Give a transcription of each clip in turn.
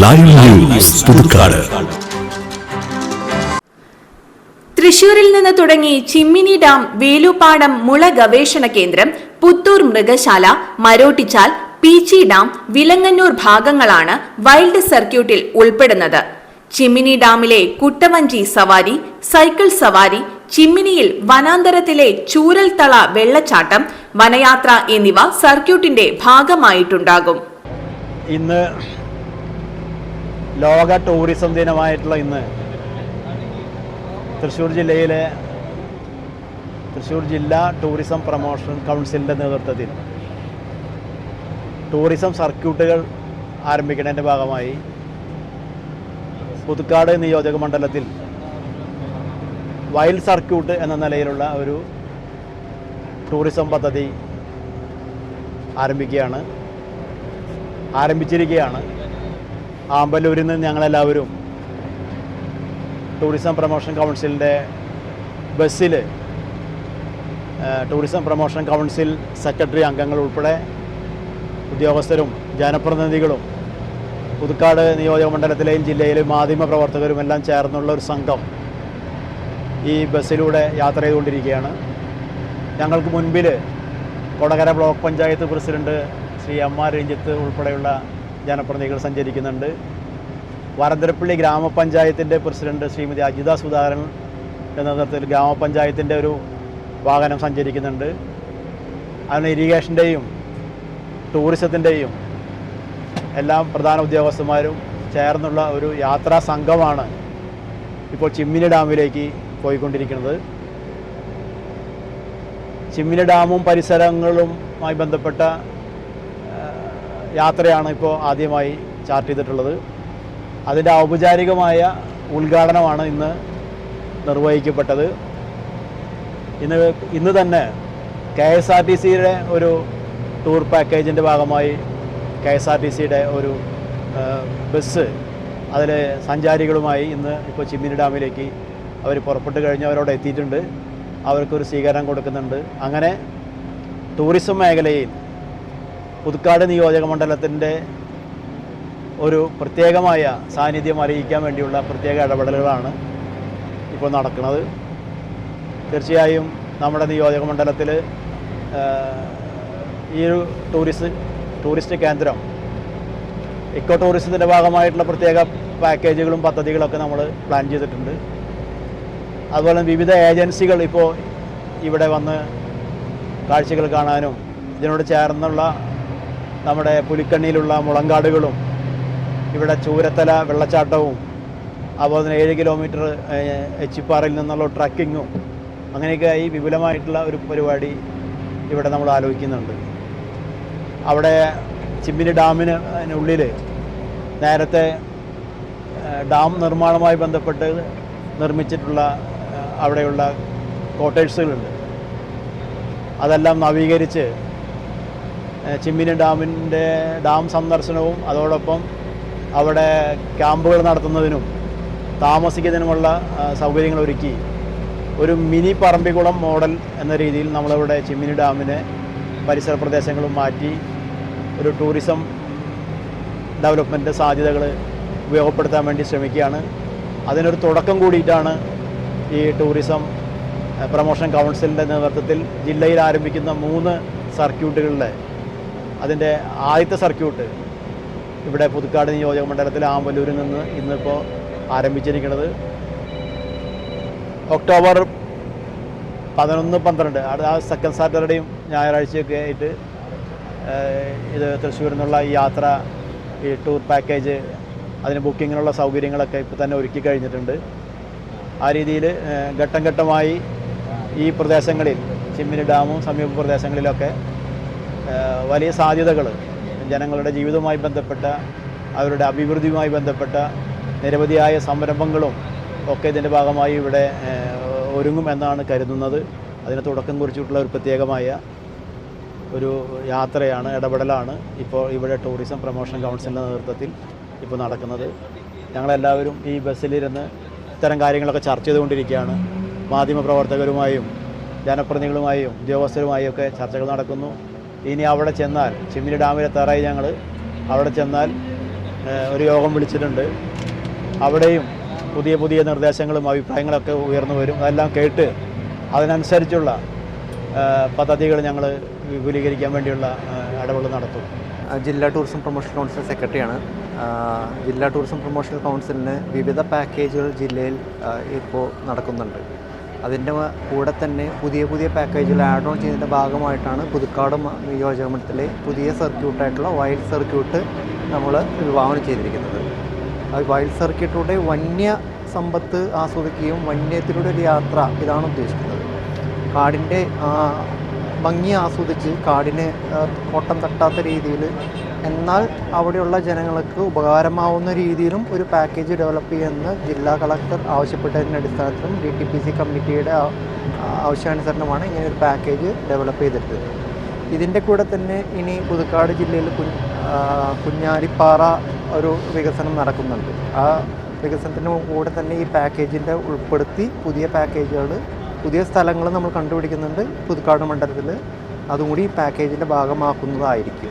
Live news Puthukkad തൃശൂരിൽ നിന്ന് തുടങ്ങി ചിമ്മിനി ഡാം വേലുപ്പാടം മുള ഗവേഷണ കേന്ദ്രം പുത്തൂർ മൃഗശാല മരോട്ടിച്ചാൽ പീച്ചി ഡാം വിലങ്ങന്നൂർ ഭാഗങ്ങളാണ് വൈൽഡ് സർക്യൂട്ടിൽ ഉൾപ്പെടുന്നത്. ചിമ്മിനി ഡാമിലെ കുട്ടവഞ്ചി സവാരി സൈക്കിൾ സവാരി ചിമ്മിനിയിൽ വനാന്തരത്തിലെ ചൂരൽത്തള വെള്ളച്ചാട്ടം വനയാത്ര എന്നിവ സർക്യൂട്ടിന്റെ ഭാഗമായിട്ടുണ്ടാകും. ഇന്ന് ലോക ടൂറിസം ദിനമായിട്ടുള്ള ഇന്ന് തൃശ്ശൂർ ജില്ലയിലെ തൃശ്ശൂർ ജില്ലാ ടൂറിസം പ്രൊമോഷൻ കൗൺസിലിന്റെ നേതൃത്വത്തിൽ ടൂറിസം സർക്യൂട്ടുകൾ ആരംഭിക്കുന്നതിന്റെ ഭാഗമായി പുതുക്കാട് നിയോജക മണ്ഡലത്തിൽ വൈൽഡ് സർക്യൂട്ട് എന്ന നിലയിലുള്ള ഒരു ടൂറിസം പദ്ധതി ആരംഭിക്കുകയാണ് ആരംഭിച്ചിരിക്കുകയാണ്. ആമ്പല്ലൂരിൽ നിന്ന് ഞങ്ങളെല്ലാവരും ടൂറിസം പ്രൊമോഷൻ കൗൺസിലിന്റെ ബസ്സിൽ ടൂറിസം പ്രൊമോഷൻ കൗൺസിൽ സെക്രട്ടറി അംഗങ്ങൾ ഉൾപ്പെടെ ഉദ്യോഗസ്ഥരും ജനപ്രതിനിധികളും പുതുക്കാട് നിയോജക മണ്ഡലത്തിലെയും ജില്ലയിലെയും മാധ്യമ പ്രവർത്തകരും എല്ലാം ചേർന്നുള്ള ഒരു സംഘം ഈ ബസ്സിലൂടെ യാത്ര ചെയ്തുകൊണ്ടിരിക്കുകയാണ്. ഞങ്ങൾക്ക് മുൻപിൽ Kodakara block panchayat president Shri M R Ranjith ഉൾപ്പെടെയുള്ള ജനപ്രതിനിധികൾ സഞ്ചരിക്കുന്നുണ്ട്. വരന്തരപ്പള്ളി ഗ്രാമപഞ്ചായത്തിന്റെ പ്രസിഡന്റ് ശ്രീമതി അജിത സുധാകരൻ എന്ന നേതൃത്വത്തിൽ ഗ്രാമപഞ്ചായത്തിന്റെ ഒരു വാഹനം സഞ്ചരിക്കുന്നുണ്ട്. അതിന് ഇറിഗേഷന്റെയും ടൂറിസത്തിന്റെയും എല്ലാം പ്രധാന ഉദ്യോഗസ്ഥന്മാരും ചേർന്നുള്ള ഒരു യാത്രാ സംഘമാണ് ഇപ്പോൾ ചിമ്മിനി ഡാമിലേക്ക് പോയിക്കൊണ്ടിരിക്കുന്നത്. ചിമ്മിനി ഡാമും പരിസരങ്ങളുമായി ബന്ധപ്പെട്ട യാത്രയാണ് ഇപ്പോൾ ആദ്യമായി ചാർട്ട് ചെയ്തിട്ടുള്ളത്. അതിന്റെ ഔപചാരികമായ ഉദ്ഘാടനമാണ് ഇന്ന് നിർവഹിക്കപ്പെട്ടത്. ഇന്ന് ഇന്ന് തന്നെ കെ എസ് ആർ ടി സിയുടെ ഒരു ടൂർ പാക്കേജിന്റെ ഭാഗമായി കെ എസ് ആർ ടി സിയുടെ ഒരു ബസ് അതിൽ സഞ്ചാരികളുമായി ഇന്ന് ഇപ്പോൾ ചിമ്മിനി ഡാമിലേക്ക് അവർ പുറപ്പെട്ട് കഴിഞ്ഞ് അവരോട് എത്തിയിട്ടുണ്ട്. അവർക്കൊരു സ്വീകരണം കൊടുക്കുന്നുണ്ട്. അങ്ങനെ ടൂറിസം മേഖലയിൽ പുതുക്കാട് നിയോജക മണ്ഡലത്തിന്റെ ഒരു പ്രത്യേകമായ സാന്നിധ്യം അറിയിക്കാൻ വേണ്ടിയുള്ള പ്രത്യേക ഇടപെടലുകളാണ് ഇപ്പോൾ നടക്കുന്നത്. തീർച്ചയായും നമ്മുടെ നിയോജക മണ്ഡലത്തിൽ ഈ ഒരു ടൂറിസ്റ്റ് ടൂറിസ്റ്റ് കേന്ദ്രം ഇക്കോ ടൂറിസത്തിന്റെ ഭാഗമായിട്ടുള്ള പ്രത്യേക പാക്കേജുകളും പദ്ധതികളൊക്കെ നമ്മൾ പ്ലാൻ ചെയ്തിട്ടുണ്ട്. അതുപോലെ വിവിധ ഏജൻസികൾ ഇപ്പോൾ ഇവിടെ വന്ന് കാഴ്ചകൾ കാണാനും ഇതിനോട് ചേർന്നുള്ള നമ്മുടെ പുലിക്കണ്ണിയിലുള്ള മുളങ്കാടുകളും ഇവിടെ ചൂരത്തല വെള്ളച്ചാട്ടവും അതുപോലെ തന്നെ ഏഴ് കിലോമീറ്റർ എച്ചിപ്പാറയിൽ നിന്നുള്ള ട്രക്കിങ്ങും അങ്ങനെയൊക്കെയായി വിപുലമായിട്ടുള്ള ഒരു പരിപാടി ഇവിടെ നമ്മൾ ആലോചിക്കുന്നുണ്ട്. അവിടെ ചിമ്മിനി ഡാമിന് ഉള്ളിൽ നേരത്തെ ഡാം നിർമ്മാണവുമായി ബന്ധപ്പെട്ട് നിർമ്മിച്ചിട്ടുള്ള അവിടെയുള്ള കോട്ടേഴ്സുകളുണ്ട് അതെല്ലാം നവീകരിച്ച് ചിമ്മിനി ഡാമിന്റെ ഡാം സന്ദർശനവും അതോടൊപ്പം അവിടെ ക്യാമ്പുകൾ നടത്തുന്നതിനും താമസിക്കുന്നതിനുമുള്ള സൗകര്യങ്ങൾ ഒരുക്കി ഒരു മിനി പറമ്പിക്കുളം മോഡൽ എന്ന രീതിയിൽ നമ്മളിവിടെ ചിമ്മിനി ഡാമിനെ പരിസര പ്രദേശങ്ങളും മാറ്റി ഒരു ടൂറിസം ഡെവലപ്മെന്റ് സാധ്യതകൾ ഉപയോഗപ്പെടുത്താൻ വേണ്ടി ശ്രമിക്കുകയാണ്. അതിനൊരു തുടക്കം കൂടിയിട്ടാണ് ഈ ടൂറിസം പ്രമോഷൻ കൗൺസിലിന്റെ നേതൃത്വത്തിൽ ജില്ലയിൽ ആരംഭിക്കുന്ന മൂന്ന് സർക്യൂട്ടുകളിലെ അതിന്റെ ആദ്യത്തെ സർക്യൂട്ട് ഇവിടെ പുതുക്കാട് നിയോജക മണ്ഡലത്തിൽ ആമ്പല്ലൂരിൽ നിന്ന് ഇന്നിപ്പോൾ ആരംഭിച്ചിരിക്കുന്നത്. ഒക്ടോബർ പതിനൊന്ന് പന്ത്രണ്ട് ആ സെക്കൻഡ് സാറ്റർഡേയും ഞായറാഴ്ചയൊക്കെ ആയിട്ട് ഇത് തൃശ്ശൂരിൽ നിന്നുള്ള ഈ യാത്ര ഈ ടൂർ പാക്കേജ് അതിന് ബുക്കിങ്ങിനുള്ള സൗകര്യങ്ങളൊക്കെ ഇപ്പോൾ തന്നെ ഒരുക്കി കഴിഞ്ഞിട്ടുണ്ട്. ആ രീതിയിൽ ഘട്ടം ഘട്ടമായി ഈ പ്രദേശങ്ങളിൽ ചിമ്മിനി ഡാമും സമീപ പ്രദേശങ്ങളിലൊക്കെ വലിയ സാധ്യതകൾ. ജനങ്ങളുടെ ജീവിതവുമായി ബന്ധപ്പെട്ട അവരുടെ അഭിവൃദ്ധിയുമായി ബന്ധപ്പെട്ട നിരവധിയായ സംരംഭങ്ങളും ഒക്കെ ഇതിന്റെ ഭാഗമായി ഇവിടെ ഒരുങ്ങുമെന്നാണ് കരുതുന്നത്. അതിന് തുടക്കം കുറിച്ചിട്ടുള്ള ഒരു പ്രത്യേകമായ ഒരു യാത്രയാണ് ഇടപെടലാണ് ഇപ്പോൾ ഇവിടെ ടൂറിസം പ്രൊമോഷൻ കൗൺസിലിന്റെ നേതൃത്വത്തിൽ ഇപ്പോൾ നടക്കുന്നത്. ഞങ്ങളെല്ലാവരും ഈ ബസ്സിലിരുന്ന് ഇത്തരം കാര്യങ്ങളൊക്കെ ചർച്ച ചെയ്തുകൊണ്ടിരിക്കുകയാണ്. മാധ്യമപ്രവർത്തകരുമായും ജനപ്രതിനിധികളുമായും ഉദ്യോഗസ്ഥരുമായും ഒക്കെ ചർച്ചകൾ നടക്കുന്നു. ഇനി അവിടെ ചെന്നാൽ ചിമ്മിനി ഡാമിലെത്താറായി ഞങ്ങൾ അവിടെ ചെന്നാൽ ഒരു യോഗം വിളിച്ചിട്ടുണ്ട്. അവിടെയും പുതിയ പുതിയ നിർദ്ദേശങ്ങളും അഭിപ്രായങ്ങളൊക്കെ ഉയർന്നു വരും. അതെല്ലാം കേട്ട് അതിനനുസരിച്ചുള്ള പദ്ധതികൾ ഞങ്ങൾ വിപുലീകരിക്കാൻ വേണ്ടിയുള്ള ഇടപെടൽ നടത്തും. ജില്ലാ ടൂറിസം പ്രൊമോഷൻ കൗൺസിൽ സെക്രട്ടറിയാണ്. ജില്ലാ ടൂറിസം പ്രൊമോഷൻ കൗൺസിലിന് വിവിധ പാക്കേജുകൾ ജില്ലയിൽ ഇപ്പോൾ നടക്കുന്നുണ്ട്. അതിന്റെ കൂടെ തന്നെ പുതിയ പുതിയ പാക്കേജുകൾ ആഡ് ഓൺ ചെയ്തതിന്റെ ഭാഗമായിട്ടാണ് പുതുക്കാട് നിയോജക മണ്ഡലത്തിലെ പുതിയ സർക്യൂട്ടായിട്ടുള്ള വൈൽഡ് സർക്യൂട്ട് നമ്മൾ വിഭാവനം ചെയ്തിരിക്കുന്നത്. ആ വൈൽഡ് സർക്യൂട്ടിലൂടെ വന്യ സമ്പത്ത് ആസ്വദിക്കുകയും വന്യത്തിലൂടെ ഒരു യാത്ര ഇതാണ് ഉദ്ദേശിക്കുന്നത്. കാടിന്റെ ഭംഗി ആസ്വദിച്ച് കാടിനെ ഓട്ടം തട്ടാത്ത രീതിയിൽ എന്നാൽ അവിടെയുള്ള ജനങ്ങൾക്ക് ഉപകാരമാവുന്ന രീതിയിലും ഒരു പാക്കേജ് ഡെവലപ്പ് ചെയ്യുമെന്ന് ജില്ലാ കളക്ടർ ആവശ്യപ്പെട്ടതിന്റെ അടിസ്ഥാനത്തിലും ഡി ടി പി സി കമ്മിറ്റിയുടെ ആവശ്യാനുസരണമാണ് ഇങ്ങനെ ഒരു പാക്കേജ് ഡെവലപ്പ് ചെയ്തിട്ടുള്ളത് ഇതിന്റെ കൂടെ തന്നെ ഇനി പുതുക്കാട് ജില്ലയിൽ കുഞ്ഞാലിപ്പാറ ഒരു വികസനം നടക്കുന്നുണ്ട്. ആ വികസനത്തിന് കൂടെ തന്നെ ഈ പാക്കേജിന്റെ ഉൾപ്പെടുത്തി പുതിയ പാക്കേജുകൾ പുതിയ സ്ഥലങ്ങൾ നമ്മൾ കണ്ടുപിടിക്കുന്നുണ്ട് പുതുക്കാട് മണ്ഡലത്തിൽ. അതും കൂടി ഈ പാക്കേജിന്റെ ഭാഗമാക്കുന്നതായിരിക്കും.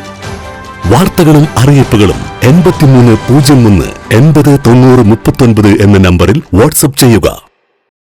വാർത്തകളും അറിയിപ്പുകളും എൺപത്തിമൂന്ന് പൂജ്യം ഒന്ന് എൺപത് തൊണ്ണൂറ് മുപ്പത്തൊൻപത് എന്ന നമ്പറിൽ വാട്സപ്പ് ചെയ്യുക.